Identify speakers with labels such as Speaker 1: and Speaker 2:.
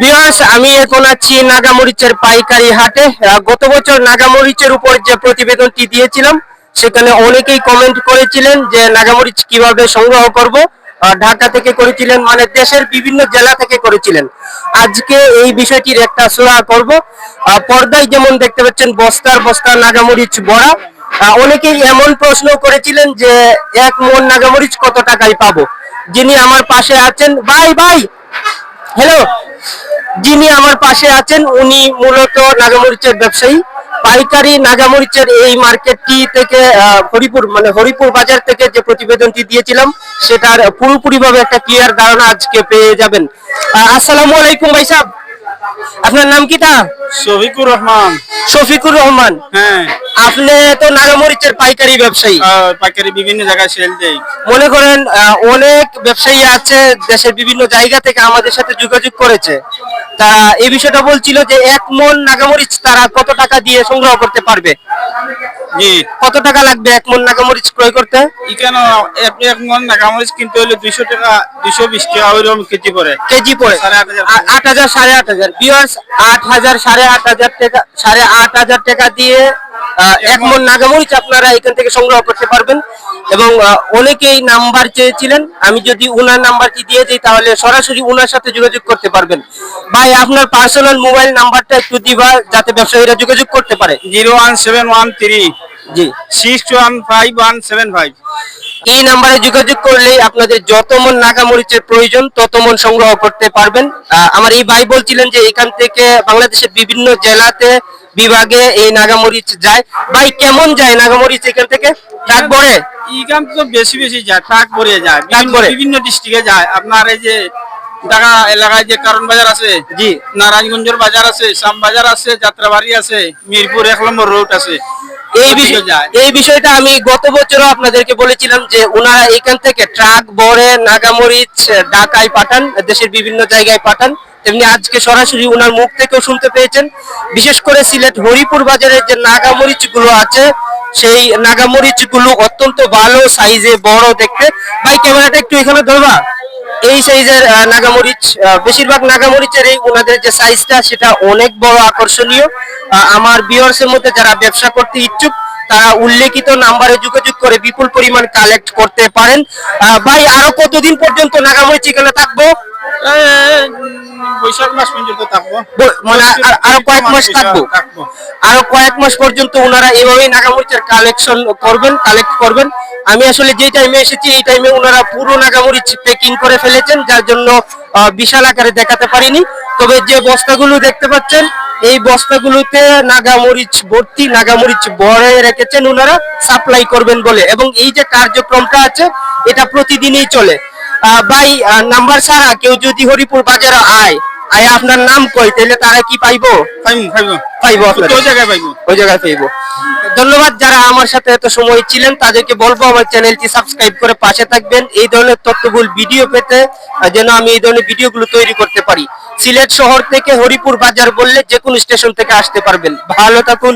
Speaker 1: বিয়ার্স আমি এখন আছি নাগামরিচের পাইকারি হাটে। গত বছর নাগামরিচের উপর যে প্রতিবেদনটি দিয়েছিলাম সেখানে অনেকেই কমেন্ট করেছিলেন যে নাগামরিচ কীভাবে সংগ্রহ করব ঢাকা থেকে করেছিলেন মানে দেশের বিভিন্ন জেলা থেকে করেছিলেন। আজকে এই বিষয়টির একটা সুরা করব। পর্দায় যেমন দেখতে পাচ্ছেন বস্তার বস্তা নাগামরিচ আহ, অনেকেই এমন প্রশ্ন করেছিলেন যে এক মন নাগামরিচ কত টাকায় পাবো? যিনি আমার পাশে আছেন ভাই ভাই হ্যালো যিনি আমার পাশে আছেন, উনি মূলত নাগামরিচের ব্যবসায়ী। পাইকারি নাগামরিচের এই মার্কেটটি থেকে হরিপুর মানে হরিপুর বাজার থেকে যে প্রতিবেদনটি দিয়েছিলাম, সেটার পুরোপুরি ভাবে একটা ক্লিয়ার ধারণা আজকে পেয়ে যাবেন। আসসালামু আলাইকুম ভাই সাহেব। আপনার নাম কিটা
Speaker 2: শফিকুর রহমান।
Speaker 1: শফিকুর রহমান।
Speaker 2: হ্যাঁ।
Speaker 1: আপনি তো নাগামরিচের পাইকারি ব্যবসায়ী।
Speaker 2: পাইকারি বিভিন্ন জায়গায় সেল দেই।
Speaker 1: মনে করেন অনেক ব্যবসায়ী আছে দেশের বিভিন্ন জায়গা থেকে আমাদের সাথে যোগাযোগ করেছে। তারা এই বিষয়টা বলছিল যে এক মন নাগামরিচ তারা কত টাকা দিয়ে সংগ্রহ করতে পারবে?
Speaker 2: জি
Speaker 1: কত টাকা লাগবে এক মন নাগামরিচ ক্রয় করতে?
Speaker 2: এখানে আপনি এক মন নাগামরিচ কিনতে হলে দুইশো টাকা দুইশো বিশ টাকা ওইরকম কেজি পড়ে।
Speaker 1: কেজি পড়ে।
Speaker 2: আট হাজার।
Speaker 1: সাড়ে আট হাজার। বিয়ার্স আট হাজার সাড়ে আট হাজার টাকা সাড়ে আট হাজার টাকা দিয়ে এক মন নাগামরিচ আপনারা এখান থেকে সংগ্রহ করতে পারবেন। এবং অনেকেই নাম্বার চেয়েছিলেন। আমি যদি উনার নাম্বারটি দিয়ে দিই তাহলে সরাসরি উনার সাথে যোগাযোগ করতে পারবেন। ভাই আপনার পার্সোনাল মোবাইল নাম্বারটা একটু দিবা যাতে ব্যবসায়ীরা যোগাযোগ করতে পারে।
Speaker 2: Zero one seven one three.
Speaker 1: জি।
Speaker 2: Six one five one seven five.
Speaker 1: এই নাম্বারে যোগাযোগ করলেই আপনাদের যত মন নাগামরিচের প্রয়োজন তত মন সংগ্রহ করতে পারবেন। আমার এই ভাই বলছিলেন যে এখান থেকে বাংলাদেশের বিভিন্ন জেলাতে বিভাগে এই নাগামরিচ যায়। ভাই কেমন যায় নাগামরিচ এখান থেকে? ট্রাক ভরে।
Speaker 2: এখান তো বেশি বেশি যায় ট্রাক ভরে যায়।
Speaker 1: ট্রাক ভরে?
Speaker 2: বিভিন্ন ডিস্ট্রিক্টে যায়। আপনার এই যে ঢাকা এলাকায় যে কারণ বাজার আছে
Speaker 1: জি।
Speaker 2: নারায়ণগঞ্জের বাজার আছে শ্যাম বাজার আছে যাত্রাবাড়ি আছে মিরপুর এক নম্বর রোড আছে।
Speaker 1: এই বিষয় এই বিষয়টা আমি গত বছরও আপনাদেরকে বলেছিলাম যে ওনারা এখান থেকে ট্রাক ভরে নাগামরিচ ঢাকায় পাঠান দেশের বিভিন্ন জায়গায় পাঠান। তেমনি আজকে সরাসরি ওনার মুখ থেকেও শুনতে পেয়েছেন। বিশেষ করে সিলেট হরিপুর বাজারের যে নাগামরিচগুলো আছে সেই নাগামরিচগুলো অত্যন্ত ভালো সাইজে বড় দেখতে। ভাই, ক্যামেরাটা একটু এখানে ধরবা? এই সাইজের নাগামরিচ বেশিরভাগ নাগামরিচের এই ওনাদের যে সাইজটা সেটা অনেক বড় আকর্ষণীয়। আমার বিয়ার্স এর মধ্যে যারা ব্যবসা করতে ইচ্ছুক, তারা উল্লেখিত নাম্বারে যোগাযোগ করে বিপুল পরিমাণ কালেক্ট করতে পারেন। ভাই, আরও কতদিন পর্যন্ত নাগামরিচ এখানে থাকব?
Speaker 2: বৈশাখ মাস পর্যন্ত থাকব।
Speaker 1: মানে আরও কয়েক মাস থাকব।
Speaker 2: থাকব।
Speaker 1: আরও কয়েক মাস পর্যন্ত ওনারা এভাবেই নাগামরিচের কালেকশন করবেন কালেক্ট করবেন। আমি আসলে যে টাইমে এসেছি এই টাইমে ওনারা পুরো নাগামরিচ প্যাকিং করে ফেলেছেন যার জন্য বিশাল আকারে দেখাতে পারিনি। তবে যে বস্তাগুলো দেখতে পাচ্ছেন এই বস্তাগুলোতে নাগামরিচ ভর্তি নাগামরিচ ভরে রেখেছেন ওনারা সাপ্লাই করবেন বলে। এবং এই যে কার্যক্রমটা আছে এটা প্রতিদিনই চলে। ভাই নাম্বার ছাড়া কেউ যদি হরিপুর বাজারে আয় আয় আপনার নাম কই তাহলে তারা কি পাইবো?
Speaker 2: পাইবো জায়গায়
Speaker 1: ওই জায়গায় পাইবো? ধন্যবাদ যারা আমার সাথে এত সময় ছিলেন তাদেরকে বলব আমার চ্যানেলটি সাবস্ক্রাইব করে পাশে থাকবেন। এই ধরনের তথ্যগুলো ভিডিও পেতে যেন আমি এই ধরনের ভিডিওগুলো তৈরি করতে পারি। সিলেট শহর থেকে হরিপুর বাজার বললে যে কোনো স্টেশন থেকে আসতে পারবেন। ভালো থাকুন।